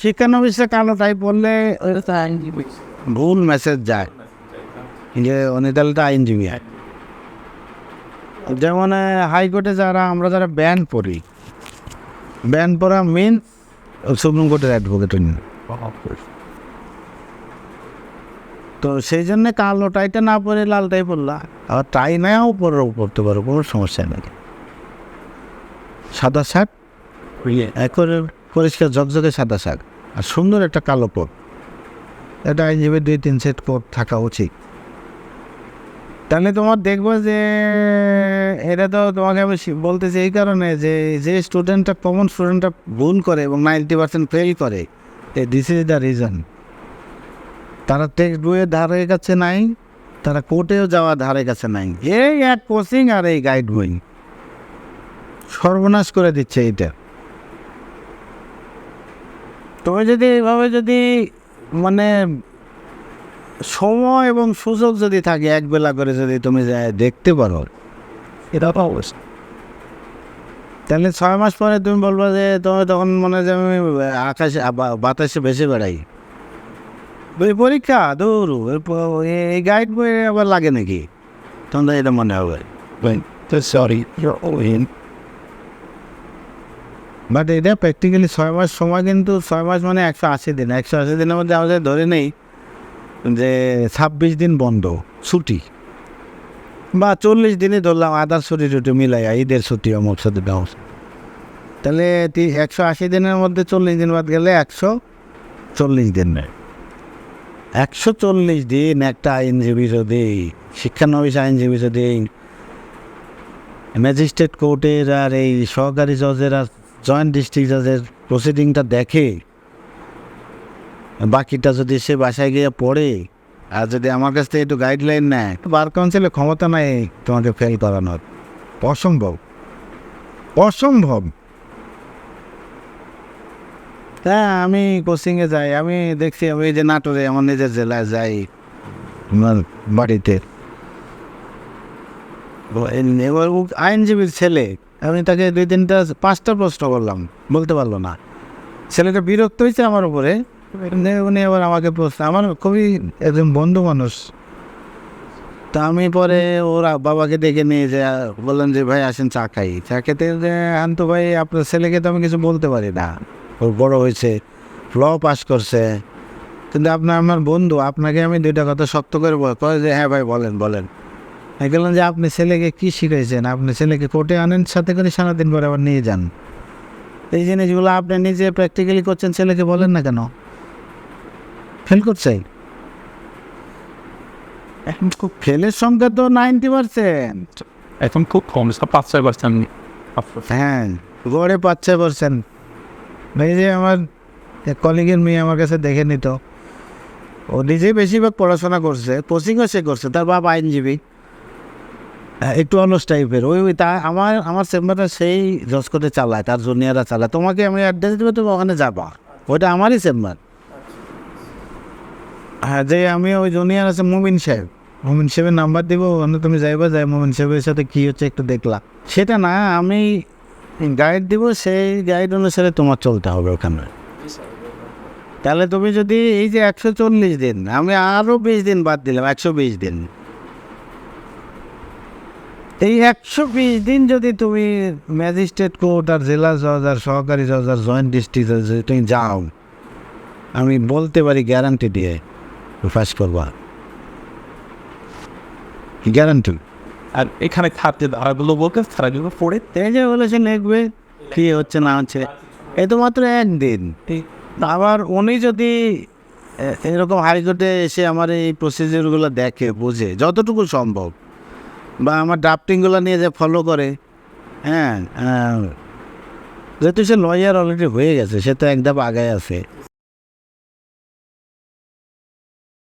শিক্ষানবিশে কালো টাই পড়লে ভুল মেসেজ যায়। যে তো আইনজীবী যেমন হাইকোর্টে যারা আমরা যারা ব্যান্ড পড়ি ব্যান্ড পড়া মেন সুপ্রিম কোর্টের অ্যাডভোকেট তো সেই জন্য কালো টাইটা না পরে লাল টাই পরলা আর টাই নাও পরেও পড়তে পারো কোনো সমস্যা নেই। সাদা শার্ট একবারে পরিষ্কার ঝকঝকে সাদা শাক আর সুন্দর একটা কালো কোট। এটা আইনজীবীর দুই, তিন সেট কোট থাকা উচিত। তাহলে তোমার দেখব যে, এটা তো তোমাকে আমি বলতেছি এই কারণে যে যে স্টুডেন্টটা কমন স্টুডেন্টটা ভুল করে এবং নাইনটি পার্সেন্ট ফেল করে দিস ইজ দ্য রিজন তারা টেক্সট বইয়ের ধারে কাছে নাই, তারা কোর্টেও যাওয়া ধারে কাছে নাই। এই এক কোচিং আর এই গাইড বই। সর্বনাশ করে দিচ্ছে এইটা। তুমি যদি এভাবে যদি মানে সময় এবং সুযোগ যদি থাকে এক বেলা করে যদি তুমি দেখতে পারো। এটা তো অবশ্যই। তাহলে ছয় মাস পরে তুমি বলব যে তোমার তখন মনে হয় যে আমি আকাশে বাতাসে ভেসে বেড়াই। ওই পরীক্ষা দৌড় এই গাইড বই আবার লাগে নাকি? তখন এটা মনে হবে। তো সরি ইন বাট এটা প্র্যাকটিক্যালি ছয় মাস সময় কিন্তু ছয় মাস মানে একশো আশি দিন। একশো আশি দিনের মধ্যে আমাদের ধরে নেই যে ছাব্বিশ দিন বন্ধ, ছুটি। বা চল্লিশ দিনে ধরলাম আদার ছুটি টুটি মিলাইয়া, ঈদের ছুটি, অমুক ছুটি দাও তাহলে একশো আশি দিনের মধ্যে চল্লিশ দিন বাদ গেলে একশো চল্লিশ দিন নেয়। একশো চল্লিশ দিন একটা আইনজীবী যদি, শিক্ষানবিশ আইনজীবী যদি ম্যাজিস্ট্রেট কোর্টের আর এই সহকারী জজের আর জয়েন্ট ডিস্ট্রিক্ট জজের প্রসিডিংটা দেখে, বাকিটা যদি সে বাসায় গিয়ে পড়ে, আর যদি আমার কাছ থেকে একটু গাইডলাইন নেয় বার কাউন্সিলের ক্ষমতা নাই তোমাকে ফেল করানোর। অসম্ভব। অসম্ভব। হ্যাঁ আমি কোচিংয়ে যাই, আমি দেখছি, আমি যে নাটোরে, আমার নিজের জেলায় যাই, আমার বাড়িতে। আইনজীবীর ছেলে আমি তাকে দুই তিনটা, পাঁচটা প্রশ্ন করলাম, বলতে পারল না। ছেলেটা বিরক্ত হয়েছে আমার উপরে। উনি আবার আমাকে প্রশ্ন, আমার খুবই একজন বন্ধু মানুষ। তা আমি পরে ওরা বাবাকে ডেকে নিয়ে যে বললাম যে, ভাই, আসেন চা খাই। চা খেতে যে, আনতো ভাই, আপনার ছেলেকে তো আমি কিছু বলতে পারি না। ওর বড় হয়েছে, ল পাস করছে। কিন্তু আপনার, আমার বন্ধু, আপনাকে আমি দুইটা কথা শক্ত করে বল যে হ্যাঁ ভাই, বলেন বলেন। বললাম যে আপনি ছেলেকে কি শিখাইছেন? আপনি ছেলেকে কোর্টে আনেন সাথে করে সারাদিন পরে আবার নিয়ে যান। এই জিনিসগুলো আপনি নিজে প্র্যাকটিক্যালি করছেন ছেলেকে বলেন না কেন? ফেল করছে? এখন খুব ফেলের সংখ্যা তো নাইনটি পার্সেন্ট এখন খুব কম পাঁচ ছয় পার্সেন্ট হ্যাঁ গড়ে পাঁচ ছয় পার্সেন্ট এই যে আমার কলিগের মেয়ে আমার কাছে দেখে নিত। ও নিজেই বেশিরভাগ পড়াশোনা করছে কোচিংও সে করছে তার বাবা আইনজীবী। একটু অলস টাইপের ওই ওই তা আমার আমার চেম্বারটা সেই জসকোতে চালায়, তার জুনিয়ররা চালায়। তোমাকে আমি অ্যাড্রেস দেবো, তুমি ওখানে যাবা। ওইটা আমারই চেম্বার হ্যাঁ যে আমি ওই জুনিয়র আছে মুমিন সাহেব। মুমিন সাহেবের নাম্বার দিব, ওখানে তুমি যাইবা, যাই মুমিন সাহেবের সাথে কী হচ্ছে একটু দেখলা। সেটা না, আমি গাইড দিব, সেই গাইড অনুসারে তোমার চলতে হবে ওখানে। তাহলে তুমি যদি এই যে একশো চল্লিশ দিন, আমি আরও বিশ দিন বাদ দিলাম, একশো বিশ দিন। এই একশো বিশ দিন যদি তুমি ম্যাজিস্ট্রেট কোর্ট আর জেলা জজ আর সহকারী জজ আর জয়েন্ট ডিস্ট্রিক্ট তুমি যাও আমি বলতে পারি গ্যারান্টি দিয়ে ফার্স্ট করবা। গ্যারান্টি আর এখানে খাদ্য ধারাগুলো বলতে ধারাগুলো পড়ে যে বলেছে লিখবে কী হচ্ছে না হচ্ছে এ তো মাত্র একদিন। আবার উনি যদি এরকম হাইকোর্টে এসে আমার এই প্রসিডিউরগুলো দেখে বোঝে যতটুকু সম্ভব। বা আমার ড্রাফটিংগুলো নিয়ে যে ফলো করে হ্যাঁ যেহেতু সে লয়ার অলরেডি হয়ে গেছে, সে তো এক ধাপ আগে আছে।